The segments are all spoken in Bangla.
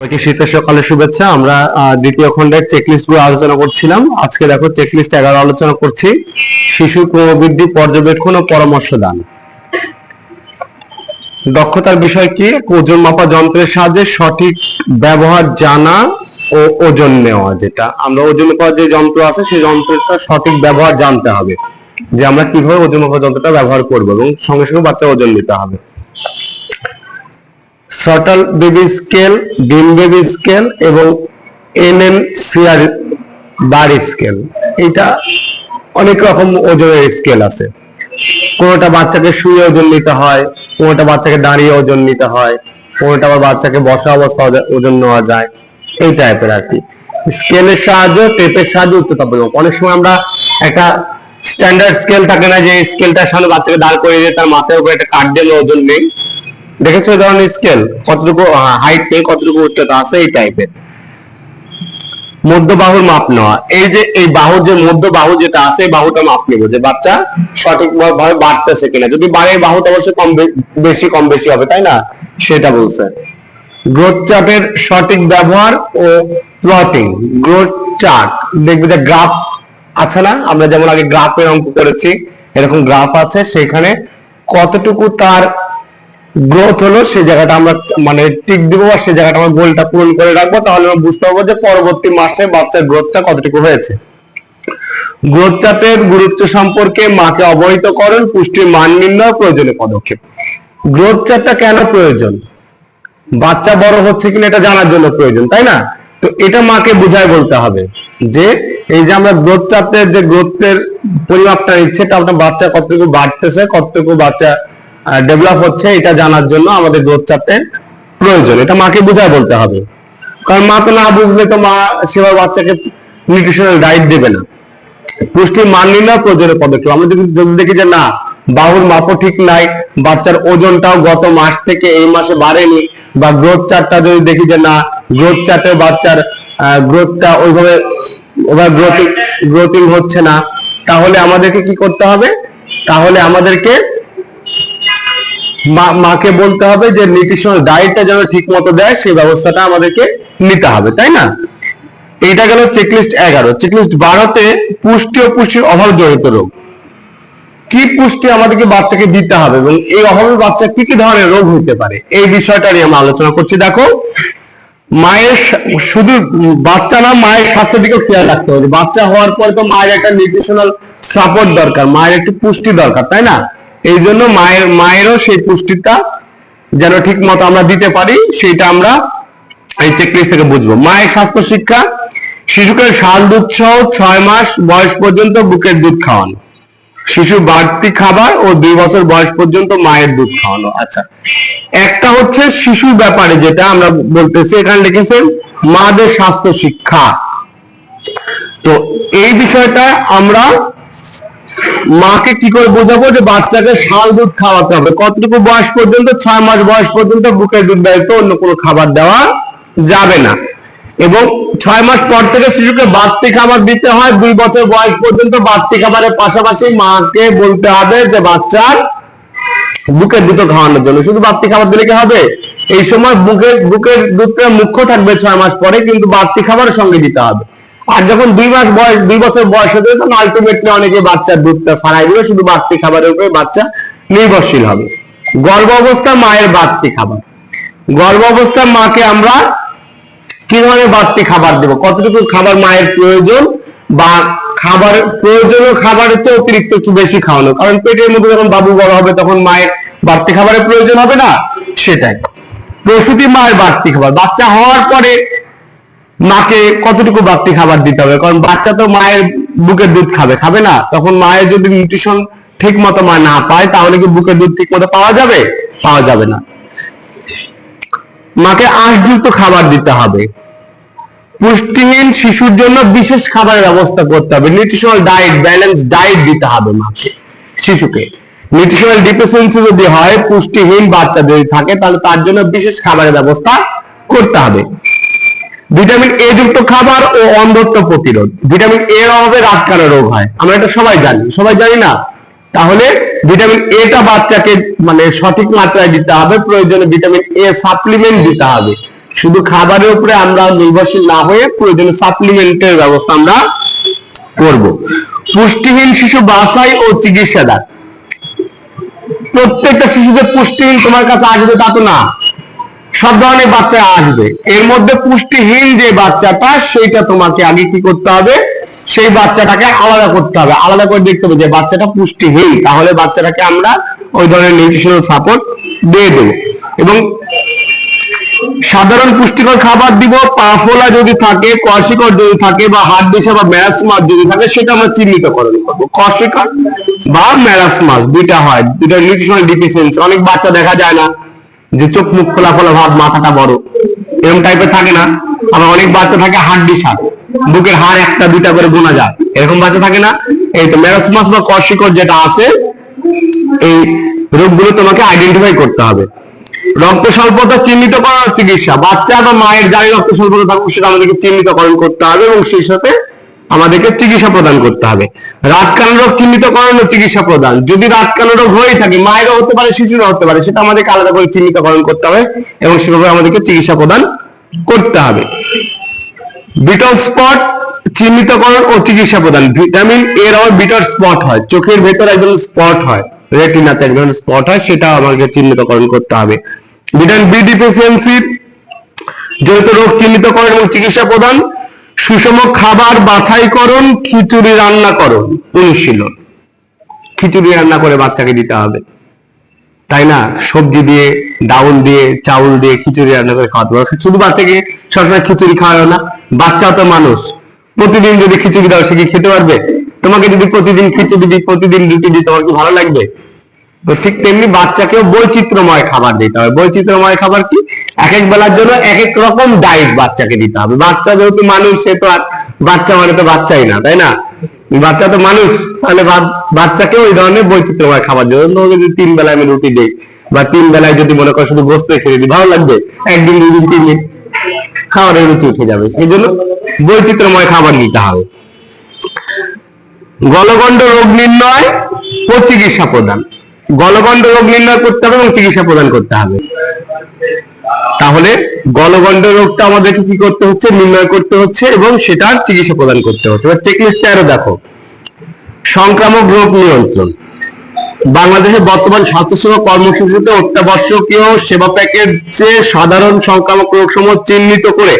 সবাইকে শীতের সকালে শুভেচ্ছা। আমরা দ্বিতীয় খণ্ডের চেকলিস্টগুলো আলোচনা করছিলাম। আজকে দেখো চেকলিস্ট এগারো আলোচনা করছি। শিশু ক্রমবৃদ্ধি, পর্যবেক্ষণ ও পরামর্শ দান। দক্ষতার বিষয় কি? ওজন মাপা যন্ত্রের সাহায্যে সঠিক ব্যবহার জানা ও ওজন নেওয়া, যেটা আমরা ওজন মাপা যে যন্ত্র আছে, সেই যন্ত্রটা সঠিক ব্যবহার জানতে হবে যে আমরা কীভাবে ওজন মাপা যন্ত্রটা ব্যবহার করব এবং সঙ্গে সঙ্গে বাচ্চা ওজন নিতে হবে। সটল বেবি স্কেল ডিম বেবি স্কেল এবং এনএন সিআর বার স্কেল এটা অনেক রকম ওজনের স্কেল আছে। কোনোটা বাচ্চাকে শুয়ে ওজন নিতে হয়, কোনোটা বাচ্চাকে দাঁড়িয়ে ওজন নিতে হয়, কোনোটা আবার বাচ্চাকে বসা অবস্থা ওজন নেওয়া যায়। এই টাইপের আর কি। স্কেলের সাহায্যে টেপের সাহায্যে উচ্চতা পরিমাপ অনেক সময় আমরা একটা স্ট্যান্ডার্ড স্কেল থাকে না যে স্কেলটার সামনে বাচ্চাকে দাঁড় করিয়ে দিয়ে তার মাথার উপরে একটা কাঠ দিয়ে ওজন নেই। দেখেছ এই ধরনের স্কেল কতটুকু হাইট নেই কতটুকু উচ্চতা আছে? এই টাইপের মধ্য বাহুর মাপ নেওয়া। এই যে, এই বাহুর যে মধ্য বাহু যেটা আছে, এই বাহুটা মাপ নেব যে বাচ্চা সঠিক ভাবে বাড়তেছে কিনা। যদি বাড়ে, এই বাহুটা অবশ্যই কম বেশি কম বেশি হবে, তাই না? সেটা বলছে। গ্রোথ চার্টের সঠিক ব্যবহার ও প্লটিং গ্রোথ চার্ট দেখবে যে গ্রাফ আছে না? আমরা যেমন আগে গ্রাফের অঙ্ক করেছি, এরকম গ্রাফ আছে, সেখানে কতটুকু তার গ্রোথ হলো সেই জায়গাটা আমরা মানে টিক দিব বা সেই জায়গাটা আমরা গোলটা পূরণ করে রাখব, তাহলে আমরা বুঝতে পারব যে পরবর্তী মাসে বাচ্চার গ্রোথটা কতটুকু হয়েছে। গ্রোথ চাপের গুরুত্ব সম্পর্কে মাকে অবহিত করেন, পুষ্টির মান নির্ণয় প্রয়োজনীয় পদক্ষেপ। গ্রোথ চাপটা কেন প্রয়োজন? বাচ্চা বড় হচ্ছে কিনা এটা জানার জন্য প্রয়োজন, তাই না? তো এটা মাকে বুঝায় বলতে হবে যে, এই যে আমরা গ্রোথ চাপের যে গ্রোথের পরিমাপটা নিচ্ছে, এটা আপনার বাচ্চা কতটুকু বাড়তেছে, কতটুকু বাচ্চা ডেভেলপ হচ্ছে এটা জানার জন্য আমাদের গ্রোথ চাপের প্রয়োজন। এটা মাকে বুঝায় বলতে হবে। কারণ মা তো না বুঝলে তো মা সেবার বাচ্চাকে নিউট্রিশনাল ডায়েট দেবে না। পুষ্টির মান নির্ণয় প্রয়োজনীয় পদক্ষেপ। আমরা যদি যদি দেখি যে না, বাহুর মাপও ঠিক নাই, বাচ্চার ওজনটাও গত মাস থেকে এই মাসে বাড়েনি, বা গ্রোথ চার্টটা যদি দেখি যে না গ্রোথ চার্টে বাচ্চার গ্রোথটা ওইভাবে ওভাবে গ্রোথিং গ্রোথিং হচ্ছে না, তাহলে আমাদেরকে কি করতে হবে? তাহলে আমাদেরকে মাকে বলতে হবে যে নিউট্রিশনাল ডায়েটটা যেন ঠিক মতো দেয়, সেই ব্যবস্থাটা আমাদেরকে নিতে হবে, তাই না? এইটা গেল চেকলিস্ট এগারো। চেকলিস্ট বারোতে পুষ্টি ও পুষ্টির অভাব জড়িত রোগ। কি পুষ্টি আমাদেরকে বাচ্চাকে দিতে হবে এবং এই অভাবে বাচ্চা কি কি ধরনের রোগ হতে পারে, এই বিষয়টা নিয়ে আমরা আলোচনা করছি। দেখো, মায়ের শুধু বাচ্চা না, মায়ের স্বাস্থ্যের দিকেও খেয়াল রাখতে হবে। বাচ্চা হওয়ার পরে তো মায়ের একটা নিউট্রিশনাল সাপোর্ট দরকার, মায়ের একটু পুষ্টি দরকার, তাই না? এই জন্য মায়ের, মায়েরও সেই পুষ্টিটা যেন ঠিক মতো আমরা দিতে পারি, সেইটা আমরা এই চেকলিস্ট থেকে বুঝব। মায়ের স্বাস্থ্য শিক্ষা, শিশুকে শাল দুধ সহ ছয় মাস বয়স পর্যন্ত বুকের দুধ খাওয়ানো। শিশু বাড়তি খাবার ও দুই বছর বয়স পর্যন্ত মায়ের দুধ খাওয়ানো। আচ্ছা একটা হচ্ছে শিশুর ব্যাপারে যেটা আমরা বলতেছি, এখানে লিখেছেন মাদের স্বাস্থ্য শিক্ষা। তো এই বিষয়টা আমরা মাকে কি করে বোঝাবো যে বাচ্চাকে শাল দুধ খাওয়াতে হবে? কতটুকু বয়স পর্যন্ত? ছয় মাস বয়স পর্যন্ত বুকের দুধ ব্যতীত অন্য কোনো খাবার দেওয়া যাবে না। এবং ছয় মাস পর থেকে শিশুকে বাড়তি খাবার দিতে হয়। দুই বছর বয়স পর্যন্ত বাড়তি খাবারের পাশাপাশি মাকে বলতে হবে যে বাচ্চার বুকের দুধ খাওয়ানোর জন্য। শুধু বাড়তি খাবার দিলে কি হবে? এই সময় বুকের বুকের দুধটা মুখ্য থাকবে ছয় মাস পরে, কিন্তু বাড়তি খাবার সঙ্গে দিতে হবে। আর যখন দুই মাস বয়স, দুই বছর বয়স হতে তখন আলটিমেটলি অনেকে বাচ্চার দুধটা ছাড়াই দিবে, শুধু বাড়তি খাবারের উপরে বাচ্চা নির্ভরশীল হবে। গর্ভ অবস্থা মায়ের বাড়তি খাবার। গর্ভ অবস্থা মাকে আমরা কি ধরনের বাড়তি খাবার দেবো? কতটুকু খাবার মায়ের প্রয়োজন বা খাবার, প্রয়োজনীয় খাবারের চেয়ে অতিরিক্ত একটু বেশি খাওয়ানো? কারণ পেটের মধ্যে যখন বাবু বড় হবে, তখন মায়ের বাড়তি খাবারের প্রয়োজন হবে না? সেটাই। প্রসূতি মায়ের বাড়তি খাবার। বাচ্চা হওয়ার পরে মাকে কতটুকু বাড়তি খাবার দিতে হবে? কারণ বাচ্চা তো মায়ের বুকের দুধ খাবে খাবে না। তখন মায়ের যদি নিউট্রিশন ঠিক মতো মা না পায়, তাহলে কি বুকের দুধ ঠিক মতো পাওয়া যাবে? পাওয়া যাবে না। মাকে আঁশযুক্ত খাবার দিতে হবে। পুষ্টিহীন শিশুর জন্য বিশেষ খাবারের ব্যবস্থা করতে হবে। নিউট্রিশনাল ডায়েট ব্যালেন্স ডায়েট দিতে হবে মাকে, শিশুকে। নিউট্রিশনাল ডিফিসিয়েন্সি যদি হয়, পুষ্টিহীন বাচ্চা যদি থাকে, তাহলে তার জন্য বিশেষ খাবারের ব্যবস্থা করতে হবে। ভিটামিন এ যুক্ত খাবার ও অন্ধত্ব প্রতিরোধ। ভিটামিন এ এর অভাবে রাতকানা রোগ হয়। আমরা এটা সবাই জানি। সবাই জানি না? তাহলে ভিটামিন এটা বাচ্চাকে মানে সঠিক মাত্রায় দিতে হবে। প্রয়োজনে ভিটামিন এ সাপ্লিমেন্ট দিতে হবে। শুধু খাবারের উপরে আমরা নির্ভরশীল না হয়ে প্রয়োজনীয় সাপ্লিমেন্টের ব্যবস্থা আমরা করব। পুষ্টিহীন শিশু বাছাই ও চিকিৎসা দান প্রত্যেকটা শিশুদের পুষ্টিহীন তোমার কাছে আসবে তা তো না। সব ধরনের বাচ্চা আসবে। এর মধ্যে পুষ্টিহীন যে বাচ্চাটা, সেইটা তোমাকে আগে কি করতে হবে? সেই বাচ্চাটাকে আলাদা করতে হবে। আলাদা করে দেখতে হবে যে বাচ্চাটা পুষ্টিহীন। তাহলে বাচ্চাটাকে আমরা ওই ধরনের নিউট্রিশনাল সাপোর্ট দিয়ে দেবো। এবং সাধারণ পুষ্টিকর খাবার দিব, পাফোলা যদি থাকে, কষিকর যদি থাকে, বা হাট দিশা বা ম্যারাস মাছ যদি থাকে, সেটা আমরা চিহ্নিতকরণ করব। কষিকর বা ম্যারাস মাছ, দুইটা হয়, দুইটা নিউট্রিশনাল ডিফিসিয়েন্সি অনেক বাচ্চা দেখা যায় না। যে চোখ মুখ খোলা খোলা ভাব, মাথাটা বড়। এরকম টাইপের থাকে না। আবার অনেক বাচ্চা থাকে হাট দিশা বুকের হাড় একটা, দুইটা করে গোনা যায়। এরকম বাচ্চা থাকে না? এই তো ম্যারাস মাছ বা কষিকর যেটা আছে, এই রোগগুলো তোমাকে আইডেন্টিফাই করতে হবে। রক্ত স্বল্পতা চিহ্নিত করার চিকিৎসা। বাচ্চা বা মায়ের যারই রক্ত স্বল্পতা থাকুক, সেটা আমাদেরকে চিহ্নিতকরণ করতে হবে এবং সেই সাথে আমাদেরকে চিকিৎসা প্রদান করতে হবে। রাতকানা রোগ চিহ্নিতকরণ ও চিকিৎসা প্রদান। যদি রাতকানা রোগ হয়ে থাকে, মায়েরও হতে পারে, শিশুরও হতে পারে, সেটা আমাদেরকে আলাদা করে চিহ্নিতকরণ করতে হবে এবং সেভাবে আমাদেরকে চিকিৎসা প্রদান করতে হবে। বিটল স্পট চিহ্নিতকরণ ও চিকিৎসা প্রদান। ভিটামিন এর আবার বিটার স্পট হয়। চোখের ভেতর একজন স্পট হয়। রেটিনাতে একজন স্পট হয়, সেটা আমাকে চিহ্নিতকরণ করতে হবে। ভিটামিন বি ডিফিসিয়েন্সির জড়িত রোগ চিহ্নিতকরণ এবং চিকিৎসা প্রদান সুষম খাবার বাছাইকরণ, খিচুড়ি রান্নাকরণ অনুশীলন। খিচুড়ি রান্না করে বাচ্চাকে দিতে হবে। তাই না? সবজি দিয়ে, ডাউল দিয়ে, চাউল দিয়ে খিচুড়ি রান্না করে খাওয়াতে পারো শুধু বাচ্চাকে সবসময় খিচুড়ি খাওয়াও না বাচ্চা তো মানুষ। প্রতিদিন যদি খিচুড়ি দাও, সে কি খেতে পারবে? তোমাকে যদি প্রতিদিন খিচুড়ি দিই, প্রতিদিন রুটি দিই, তোমার কি ভালো লাগবে? তো ঠিক তেমনি বাচ্চাকেও বৈচিত্র্যময় খাবার দিতে হবে। বৈচিত্র্যময় খাবার কি? এক এক বেলার জন্য এক এক রকম ডায়েট বাচ্চাকে দিতে হবে। বাচ্চা যেহেতু মানুষ, সে তো আর বাচ্চা মানে তো বাচ্চাই না, তাই না? বাচ্চা তো মানুষ, তাহলে বাচ্চাকে ওই ধরনের বৈচিত্র্যময় খাবার দেবো তোমাকে যদি তিন বেলায় আমি রুটি দিই, বা তিন বেলায় যদি মনে করো শুধু গোস্ত খেয়ে দিই, ভালো লাগবে? একদিন, দুদিন, তিন দিন খাবারের রুচি উঠে যাবে। সেই জন্য বৈচিত্র্যময় খাবার দিতে হবে। গলগণ্ড রোগ নির্ণয় ও প্রদান। গলগণ্ড রোগ নির্ণয় করতে হবে এবং চিকিৎসা প্রদান করতে হবে। তাহলে গলগণ্ড রোগটা আমাদেরকে কি করতে হচ্ছে? নির্ণয় করতে হচ্ছে এবং সেটার চিকিৎসা প্রদান করতে হচ্ছে। এবার চেকলিস্ট তেরো দেখো। সংক্রামক রোগ নিয়ন্ত্রণ। বাংলাদেশের বর্তমান স্বাস্থ্যসেবা কর্মসূচিতে অত্যাবশ্যকীয় সেবা প্যাকেজ প্যাকেজে সাধারণ সংক্রামক রোগ সমূহ চিহ্নিত করে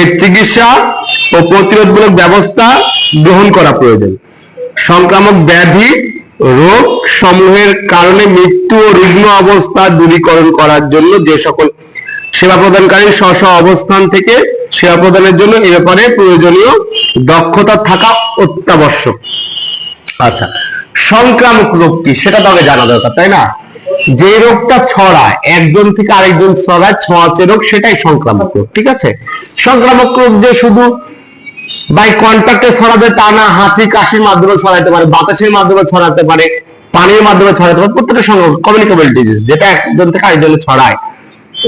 এর চিকিৎসা ও প্রতিরোধমূলক ব্যবস্থা গ্রহণ করা প্রয়োজন। সংক্রামক ব্যাধি রোগ সমূহের কারণে মৃত্যু ও রুগ্ন অবস্থা দূরীকরণ করার জন্য যে সকল সেবা প্রদানকারী স্ব স্ব অবস্থান থেকে সেবা প্রদানের জন্য এ ব্যাপারে প্রয়োজনীয় দক্ষতা থাকা অত্যাবশ্যক। আচ্ছা সংক্রামক রোগ কি সেটা তো আগে জানা দরকার, তাই না? যে রোগটা ছড়ায়, একজন থেকে আরেকজন ছড়ায় ছোঁয়াচে রোগ, সেটাই সংক্রামক রোগ, ঠিক আছে? সংক্রামক রোগ যে শুধু বাই কন্ট্যাক্টে ছড়াবে তা না, হাঁচি, কাশির মাধ্যমে ছড়াতে পারে, বাতাসের মাধ্যমে ছড়াতে পারে, পানির মাধ্যমে ছড়াতে পারে, প্রত্যেকটা সংক্রামক কমিউনিকেবল ডিজিজ যেটা একজন থেকে আরেকজনে ছড়ায়।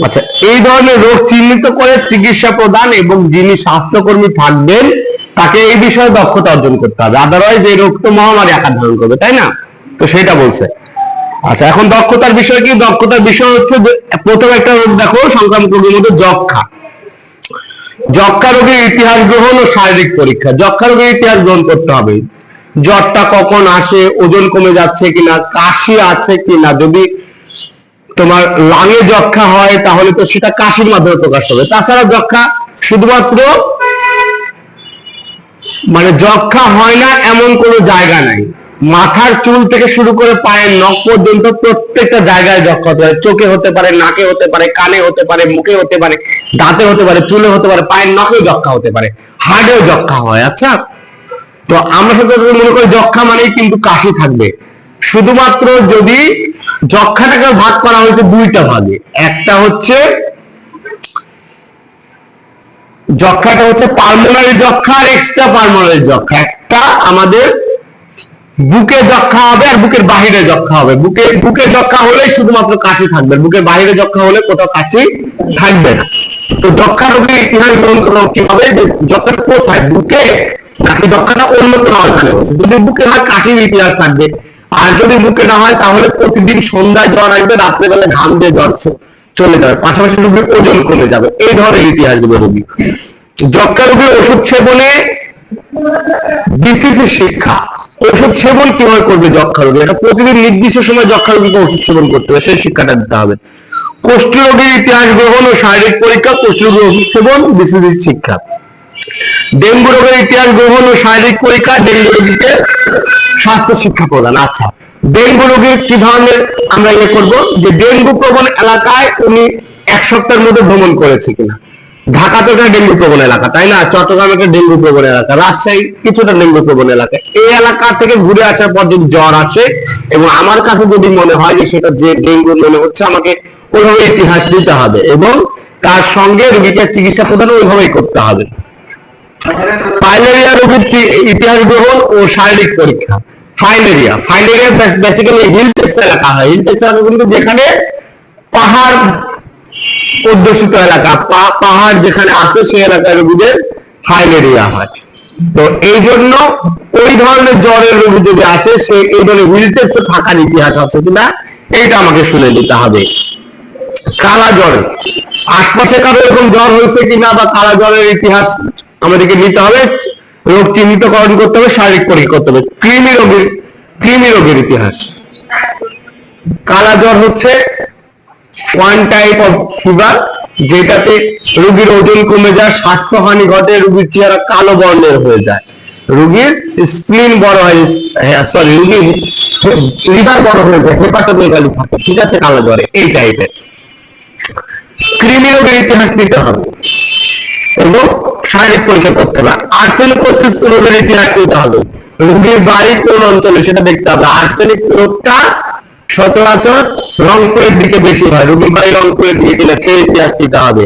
আচ্ছা এই ধরনের রোগ চিহ্নিত করে চিকিৎসা প্রদান এবং যিনি স্বাস্থ্যকর্মী থাকবেন, তাকে এই বিষয়ে দক্ষতা অর্জন করতে হবে। আদারওয়াইজ এই রোগ তো মহামারী আকার ধারণ করবে, তাই না? তো সেটা বলছে। আচ্ছা এখন দক্ষতার বিষয় কি? দক্ষতার বিষয় হচ্ছে প্রথম একটা রোগ দেখো, সংক্রামক রোগের মধ্যে যক্ষা যক্ষা রোগের ইতিহাস গ্রহণ ও শারীরিক পরীক্ষা। যক্ষা রোগের ইতিহাস গ্রহণ করতে হবে। জ্বরটা কখন আসে, ওজন কমে যাচ্ছে কিনা, কাশি আছে কিনা, যদি তোমার লাঙে যক্ষা হয়, তাহলে তো সেটা কাশির মাধ্যমে প্রকাশ হবে। তাছাড়া যক্ষা শুধুমাত্র মানে যক্ষা হয় না, এমন কোনো জায়গা নাই। মাথার চুল থেকে শুরু করে পায়ের নখ পর্যন্ত প্রত্যেকটা জায়গায় যক্ষা হতে পারে। চোখে হতে পারে, নাকে হতে পারে, কানে হতে পারে, মুখে হতে পারে, দাঁতে হতে পারে, চুলে হতে পারে, পায়ের নখেও যক্ষা হতে পারে। হাড়েও যক্ষা হয় আচ্ছা? তো আমরা সাধারণত মনে করি যক্ষা মানেই কিন্তু কাশি থাকবে। শুধুমাত্র যদি যক্ষাটাকে ভাগ করা হয়েছে দুইটা ভাগে। একটা হচ্ছে যক্ষাটা হচ্ছে পালমোনারি যক্ষা আর এক্সট্রা পালমোনারি যক্ষা। একটা আমাদের বুকে যক্ষা হবে আর বুকের বাহিরে যক্ষা হবে। বুকে বুকে যক্ষা হলে শুধুমাত্র কাশি থাকবে। বুকের বাহিরে যক্ষা হলে কোথাও কাশি থাকবে না। তো যক্ষা রোগের ইতিহাস করা কীভাবে যে যক্ষাটা কোথায় বুকে নাকি যক্ষাটা অন্য কোনো যদি বুকে হয়, কাশির ইতিহাস থাকবে। আর যদি বুকে না হয়, তাহলে প্রতিদিন সন্ধ্যায় জ্বর আসবে, রাত্রেবেলা ঘাম দিয়ে জ্বর চলে যাবে। পাশাপাশি রোগীর ওজন কমে যাবে। এই ধরনের ইতিহাস দেবে রোগী। যক্ষা রোগীর ওষুধ সেবনে বিসিসি শিক্ষা। ওষুধ সেবন কীভাবে করবে যক্ষা রোগী এটা প্রতিদিন নির্দিষ্ট সময় যক্ষা রোগীকে ওষুধ সেবন করতে হবে, সেই শিক্ষাটা দিতে হবে। কোষ্ঠ রোগীর ইতিহাস গ্রহণ ও শারীরিক পরীক্ষা কোষ্ঠ রোগীর ওষুধ সেবন বিসিসি শিক্ষা। ডেঙ্গু রোগের ইতিহাস গ্রহণ ও শারীরিক পরীক্ষা, ডেঙ্গু রোগীকে স্বাস্থ্য শিক্ষা প্রদান। আচ্ছা ডেঙ্গু রোগীর কি ধরনের আমরা ইয়ে করব? যে ডেঙ্গু প্রবণ এলাকায় উনি এক সপ্তাহের মধ্যে ভ্রমণ করেছে কিনা। ঢাকা তো একটা ডেঙ্গু প্রবণ এলাকা, তাই না? চট্টগ্রাম একটা ডেঙ্গু প্রবণ এলাকা, রাজশাহী কিছুটা ডেঙ্গু প্রবণ এলাকা। এই এলাকা থেকে ঘুরে আসার পর যদি জ্বর আসে, এবং আমার কাছে যদি মনে হয় যে সেটা যে ডেঙ্গু মনে হচ্ছে, আমাকে ওইভাবে ইতিহাস দিতে হবে এবং তার সঙ্গে রোগীকে চিকিৎসা প্রদান ওইভাবেই করতে হবে। ফাইলেরিয়া রোগীর ইতিহাস গ্রহণ ও শারীরিক পরীক্ষা? Filaria filaria basically hill tracts এলাকা হয়। হিল টেক্স এলাকা কিন্তু যেখানে পাহাড় অধ্যুষিত এলাকা পাহাড় যেখানে আছে সেই এলাকায় রোগীদের ফাইলেরিয়া হয়। তো এই জন্য ওই ধরনের জ্বরের রোগী যদি আসে, সে এই ধরনের থাকার ইতিহাস আছে কিনা, এইটা আমাকে শুনে দিতে হবে। কালা জ্বর, আশপাশে কারও এরকম জ্বর হয়েছে কিনা বা কালা জ্বরের ইতিহাস আমাদেরকে নিতে হবে, রোগ চিহ্নিতকরণ করতে হবে, শারীরিক পরীক্ষা করতে হবে। কৃমি রোগের কৃমি রোগের ইতিহাস। কালা জ্বর হচ্ছে ওয়ান টাইপ অফ ফিভার যেটাতে রোগীর ওজন কমে যায়, স্বাস্থ্যহানি ঘটে, রোগীর চেহারা কালো বর্ণের হয়ে যায়। রোগীর স্প্লিন বড় হয় সরি রোগীর লিভার বড় হয়ে যায় হেপাটোমেগালি থাকে, ঠিক আছে, কালো জ্বরে, এই টাইপের কৃমি রোগের ইতিহাস দিতে হবে। এবং শারীরিক পরীক্ষা করতে হবে। আর্সেনিকোসিস রোগের ইতিহাস দিতে হবে। রোগীর বাড়ি কোন অঞ্চলে, সেটা দেখতে হবে। আর্সেনিক রোগটা সচরাচর রংপুরের দিকে বেশি হয় বাড়ি রংপুরের দিকে গেলে সেই দিতে হবে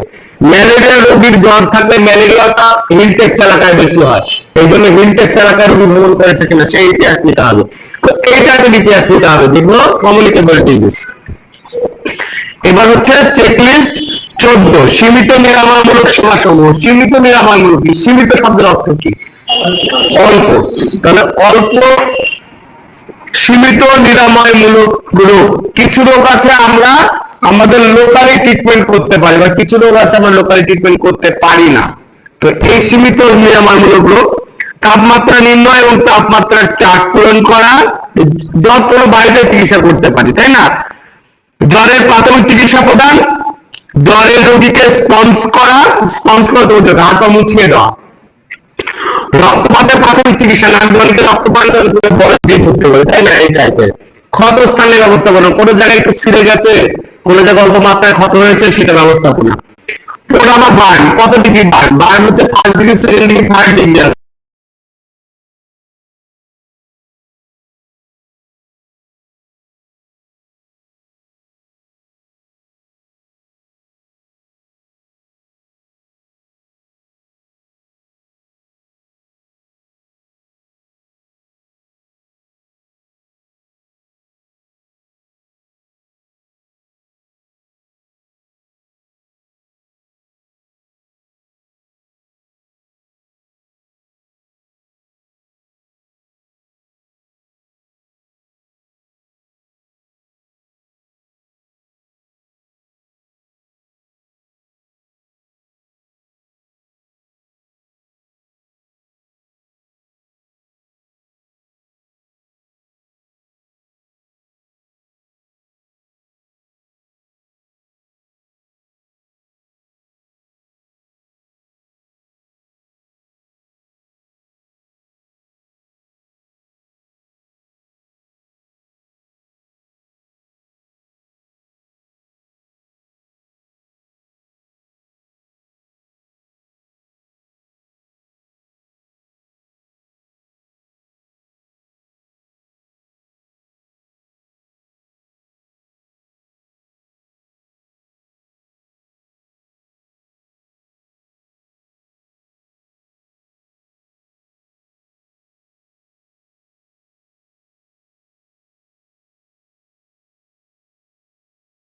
ম্যালেরিয়া রোগীর জ্বর থাকলে ম্যালেরিয়াটা হিলটেক্স এলাকায় বেশি হয়। এই জন্য হিলটেক্স এলাকায় রোগী ভ্রমণ করেছে কিনা সেই ইতিহাস দিতে হবে তো এই ইতিহাস দিতে হবে কমিউনিকেবল ডিজিজ এবার হচ্ছে চেকলিস্ট চোদ্দ, সীমিত নিরাময়মূলক সেবা সমূহ সীমিত নিরাময়মূলক? সীমিত শব্দের অর্থ কি? অল্প। তাহলে অল্প সীমিত নিরাময়মূলক রোগ। কিছু রোগ আছে আমরা আমাদের লোকালি ট্রিটমেন্ট করতে পারি বা কিছু রোগ আছে আমরা লোকালি ট্রিটমেন্ট করতে পারি না। তো এই সীমিত নিরাময়মূলক রোগ তাপমাত্রা নির্ণয় এবং তাপমাত্রার চার্ট পূরণ করা যত কোনো বাড়িতে চিকিৎসা করতে পারি তাই না? জ্বরের প্রাথমিক চিকিৎসা প্রদান জ্বরের রোগীকে স্পন্স করা স্পন্স বলতে হবে, হাত মুছিয়ে দেওয়া। রক্তপাতের প্রাথমিক চিকিৎসা না অনেকে রক্তপাত বড় দিয়ে করতে হবে তাই না? এই টাইপের। ক্ষত স্থানের ব্যবস্থাপনা কোনো জায়গায় একটু ছিঁড়ে গেছে, কোনো জায়গায় অল্প মাত্রায় ক্ষত হয়েছে, সেটা ব্যবস্থাপনা প্রোগ্রামা বার্ন, কত ডিগ্রি বার্ন? বার্ন হচ্ছে first degree second degree third degree